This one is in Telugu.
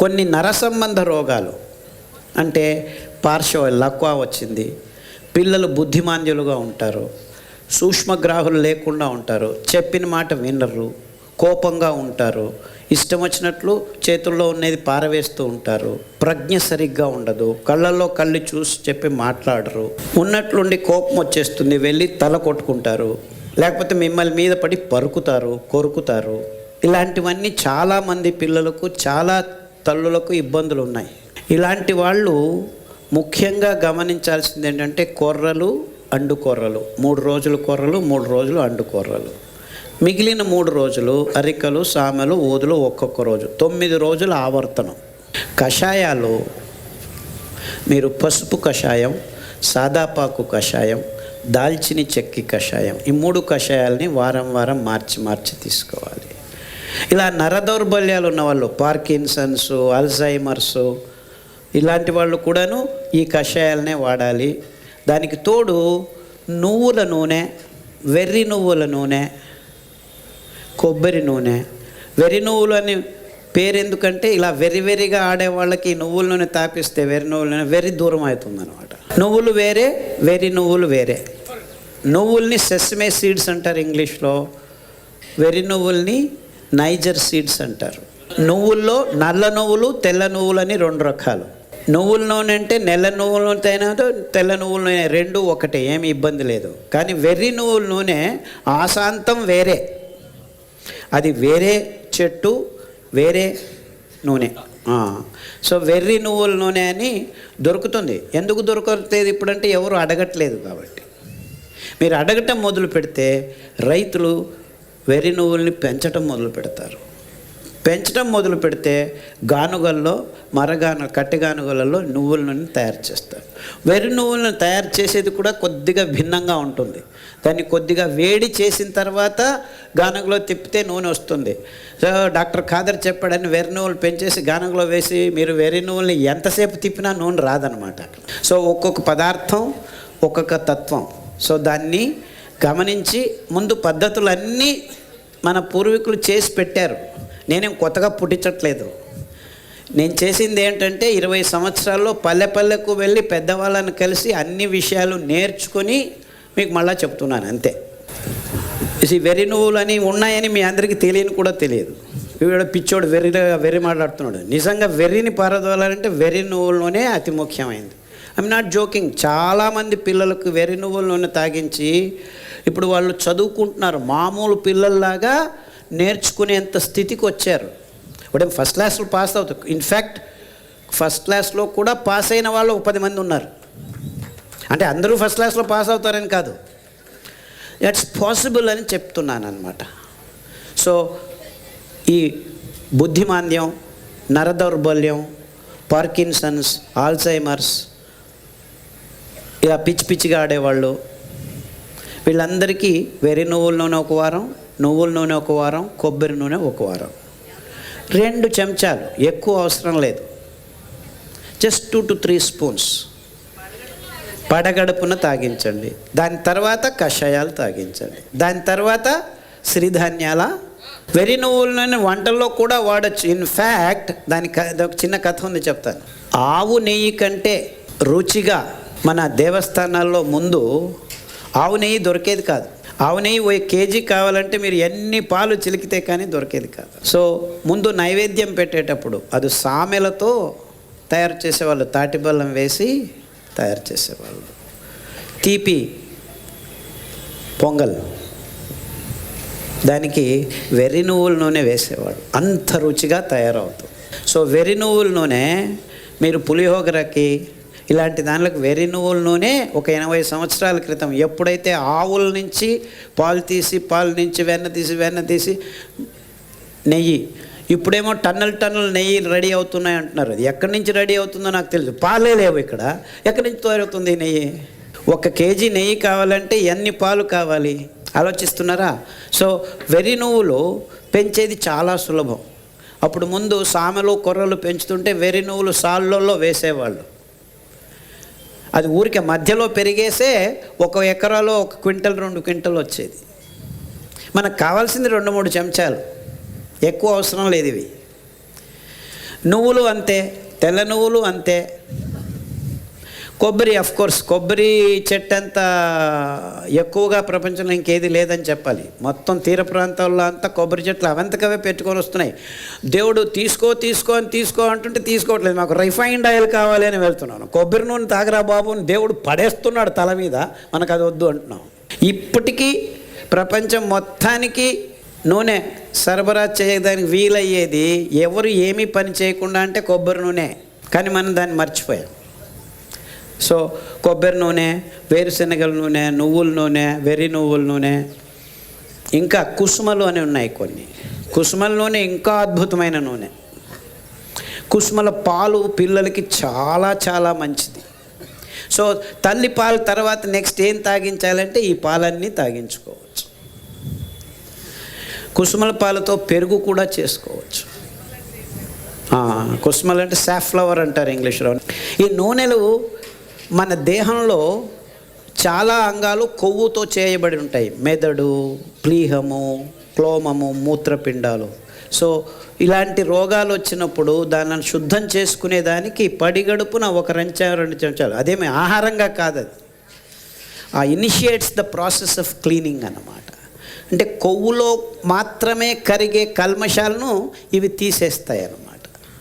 కొన్ని నరసంబంధ రోగాలు. అంటే పార్శ్వ లక్వ వచ్చింది. పిల్లలు బుద్ధిమాంద్యులుగా ఉంటారు. సూక్ష్మగ్రాహులు లేకుండా ఉంటారు. చెప్పిన మాట వినరు. కోపంగా ఉంటారు. ఇష్టం వచ్చినట్లు చేతుల్లో ఉన్నది పారవేస్తూ ఉంటారు. ప్రజ్ఞ సరిగ్గా ఉండదు. కళ్ళల్లో కళ్ళు చూసి చెప్పి మాట్లాడరు. ఉన్నట్లుండి కోపం వచ్చేస్తుంది. వెళ్ళి తల కొట్టుకుంటారు. లేకపోతే మిమ్మల్ని మీద పడి పరుకుతారు కొరుకుతారు. ఇలాంటివన్నీ చాలామంది పిల్లలకు చాలా తల్లులకు ఇబ్బందులు ఉన్నాయి. ఇలాంటి వాళ్ళు ముఖ్యంగా గమనించాల్సింది ఏంటంటే కొర్రలు అండు కొర్రలు. మూడు రోజులు కొర్రలు మూడు రోజులు అండు కొర్రలు. మిగిలిన మూడు రోజులు అరికలు సామెలు ఊదులు ఒక్కొక్క రోజు. తొమ్మిది రోజుల ఆవర్తనం. కషాయాలు మీరు పసుపు కషాయం సాదాపాకు కషాయం దాల్చిని చెక్కి కషాయం ఈ మూడు కషాయాలని వారం వారం మార్చి మార్చి తీసుకోవాలి. ఇలా నర దౌర్బల్యాలు ఉన్న వాళ్ళు పార్కిన్సన్స్ అల్జైమర్స్ ఇలాంటి వాళ్ళు కూడాను ఈ కషాయాలనే వాడాలి. దానికి తోడు నువ్వుల నూనె వెర్రి నువ్వుల నూనె కొబ్బరి నూనె. వెర్రి నువ్వులు అని పేరు ఎందుకంటే ఇలా వెర్రి వెర్రిగా ఆడే వాళ్ళకి నువ్వుల నూనె తాపిస్తే వెర్రి నువ్వుల నూనె వెర్రి దూరం అవుతుంది అనమాట నువ్వులు వేరే వెర్రి నువ్వులు వేరే. నువ్వుల్ని సెస్మే సీడ్స్ అంటారు ఇంగ్లీష్లో. వెర్రి నువ్వుల్ని నైజర్ సీడ్స్ అంటారు. నువ్వుల్లో నల్ల నువ్వులు తెల్ల నువ్వులు అని రెండు రకాలు. నువ్వుల నూనె అంటే నెల నువ్వుల నూనె అయినా తెల్ల నువ్వుల నూనె రెండు ఒకటే ఏమి ఇబ్బంది లేదు. కానీ వెర్రి నువ్వుల నూనె ఆశాంతం వేరే. అది వేరే చెట్టు వేరే నూనె. సో వెర్రి నువ్వుల నూనె అని దొరుకుతుంది. ఎందుకు దొరకలేదు ఇప్పుడంటే ఎవరు అడగట్లేదు కాబట్టి. మీరు అడగటం మొదలు పెడితే రైతులు వెర్రి నువ్వుల్ని పెంచటం మొదలు పెడతారు. పెంచడం మొదలు పెడితే గానుగల్లో మరగాను కట్టె గానుగలలో నువ్వుల నూనె తయారు చేస్తారు. వెర్రి నువ్వులను తయారు చేసేది కూడా కొద్దిగా భిన్నంగా ఉంటుంది. దాన్ని కొద్దిగా వేడి చేసిన తర్వాత గానుగలో తిప్పితే నూనె వస్తుంది. సో డాక్టర్ ఖాదర్ చెప్పాడని వెర్రి నువ్వులు పెంచేసి గానుగలో వేసి మీరు వెర్రి నువ్వుల్ని ఎంతసేపు తిప్పినా నూనె రాదనమాట సో ఒక్కొక్క పదార్థం ఒక్కొక్క తత్వం. సో దాన్ని గమనించి ముందు పద్ధతులన్నీ మన పూర్వీకులు చేసి పెట్టారు. నేనేం కొత్తగా పుట్టించట్లేదు. నేను చేసింది ఏంటంటే ఇరవై సంవత్సరాల్లో పల్లె పల్లెకు వెళ్ళి పెద్దవాళ్ళని కలిసి అన్ని విషయాలు నేర్చుకొని మీకు మళ్ళీ చెప్తున్నాను అంతే. ఈ వెర్రి నువ్వులు అని ఉన్నాయని మీ అందరికీ తెలియని కూడా తెలియదు. వీడు పిచ్చోడు వెర్రిగా వెర్రి మాట్లాడుతున్నాడు. నిజంగా వెర్రిని పారదోలాలంటే వెర్రి నువ్వుల్లోనే అతి ముఖ్యమైనది ఐఎమ్ నాట్ జోకింగ్ చాలామంది పిల్లలకు వెర్రి నువ్వుల నూనె తాగించి ఇప్పుడు వాళ్ళు చదువుకుంటున్నారు. మామూలు పిల్లల్లాగా నేర్చుకునేంత స్థితికి వచ్చారు. ఇప్పుడు ఫస్ట్ క్లాస్లో పాస్ అవుతారు ఇన్ఫ్యాక్ట్ ఫస్ట్ క్లాస్లో కూడా పాస్ అయిన వాళ్ళు ఒక పది మంది ఉన్నారు. అంటే అందరూ ఫస్ట్ క్లాస్లో పాస్ అవుతారని కాదు. ఇట్స్ పాసిబుల్ అని చెప్తున్నాను అనమాట సో ఈ బుద్ధిమాంద్యం నరదౌర్బల్యం పార్కిన్సన్స్ ఆల్జైమర్స్ ఇలా పిచ్చి పిచ్చిగా ఆడేవాళ్ళు. వీళ్ళందరికీ వెర్రి నువ్వుల నూనె ఒక వారం నువ్వుల నూనె ఒక వారం కొబ్బరి నూనె ఒక వారం. రెండు చెంచాలు ఎక్కువ అవసరం లేదు. Just two to three spoons. పడగడుపున తాగించండి. దాని తర్వాత కషాయాలు తాగించండి. దాని తర్వాత సిరిధాన్యాల. వెరి నువ్వులను వంటల్లో కూడా వాడచ్చు. ఇన్ఫ్యాక్ట్ దాని ఒక చిన్న కథ ఉంది చెప్తాను. ఆవు నెయ్యి కంటే రుచిగా మన దేవస్థానాల్లో ముందు ఆవు నెయ్యి దొరికేది కాదు. ఆవు నెయ్యి ఓ కేజీ కావాలంటే మీరు ఎన్ని పాలు చిలికితే కానీ దొరికేది కాదు. సో ముందు నైవేద్యం పెట్టేటప్పుడు అది సామెలతో తయారు చేసేవాళ్ళు తాటి బెల్లం వేసి తయారు చేసేవాళ్ళు. తీపి పొంగల్. దానికి వెర్రి నువ్వుల నూనె వేసేవాడు. అంత రుచిగా తయారవుతుంది సో వెర్రి నువ్వుల నూనె మీరు పులిహోగరకి ఇలాంటి దానిలకు వెర్రి నువ్వుల నూనె ఒక ఎనభై సంవత్సరాల క్రితం ఎప్పుడైతే ఆవుల నుంచి పాలు తీసి పాలు నుంచి వెన్న తీసి వెన్న తీసి నెయ్యి ఇప్పుడేమో టన్నులు టన్నులు నెయ్యి రెడీ అవుతున్నాయి అంటున్నారు. అది ఎక్కడి నుంచి రెడీ అవుతుందో నాకు తెలుసు పాలే లేవు ఇక్కడ. ఎక్కడి నుంచి తయారవుతుంది నెయ్యి? ఒక కేజీ నెయ్యి కావాలంటే ఎన్ని పాలు కావాలి? ఆలోచిస్తున్నారా? సో వెర్రి నువ్వులు పెంచేది చాలా సులభం. అప్పుడు ముందు సామెలు కొర్రలు పెంచుతుంటే వెర్రి నువ్వులు సాళ్ళల్లో వేసేవాళ్ళు. అది ఊరికే మధ్యలో పెరిగేసే ఒక ఎకరాలో ఒక క్వింటల్ రెండు క్వింటల్ వచ్చేది. మనకు కావాల్సింది రెండు మూడు చెంచాలు. ఎక్కువ అవసరం లేదు ఇవి. నువ్వులు అంతే తెల్ల నువ్వులు అంతే కొబ్బరి అఫ్ కోర్స్ కొబ్బరి చెట్టు అంత ఎక్కువగా ప్రపంచంలో ఇంకేది లేదని చెప్పాలి. మొత్తం తీర ప్రాంతాల్లో అంతా కొబ్బరి చెట్లు అవంతకవే పెట్టుకొని వస్తున్నాయి. దేవుడు తీసుకో తీసుకో అని తీసుకో అంటుంటే తీసుకోవట్లేదు. మాకు రిఫైన్డ్ ఆయిల్ కావాలి అని వెళ్తున్నాను. కొబ్బరి నూనె తాగరా బాబు అని దేవుడు పడేస్తున్నాడు తల మీద. మనకు అది వద్దు అంటున్నాం. ఇప్పటికీ ప్రపంచం మొత్తానికి నూనె సరఫరా చేయడానికి వీలయ్యేది ఎవరు ఏమీ పని చేయకుండా అంటే కొబ్బరి నూనె. కానీ మనం దాన్ని మర్చిపోయాం. సో కొబ్బరి నూనె వేరుశనగల నూనె నువ్వుల నూనె వెర్రి నువ్వుల నూనె ఇంకా కుసుమలు అని ఉన్నాయి కొన్ని. కుసుమల నూనె ఇంకా అద్భుతమైన నూనె. కుసుమల పాలు పిల్లలకి చాలా చాలా మంచిది. సో తల్లి పాలు తర్వాత నెక్స్ట్ ఏం తాగించాలంటే ఈ పాలన్నీ తాగించుకోవచ్చు. కుసుమల పాలతో పెరుగు కూడా చేసుకోవచ్చు. కుసుమలు అంటే సాఫ్లవర్ అంటారు ఇంగ్లీష్లో. ఈ నూనెలు మన దేహంలో చాలా అంగాలు కొవ్వుతో చేయబడి ఉంటాయి. మెదడు ప్లీహము క్లోమము మూత్రపిండాలు. సో ఇలాంటి రోగాలు వచ్చినప్పుడు దానిని శుద్ధం చేసుకునేదానికి పడిగడుపున ఒక రంచా రెండు చెంచాలు. అదేమి ఆహారంగా కాదు అది. ఆ initiates the process of cleaning అన్నమాట. అంటే కొవ్వులో మాత్రమే కరిగే కల్మషాలను ఇవి తీసేస్తాయి అన్నమాట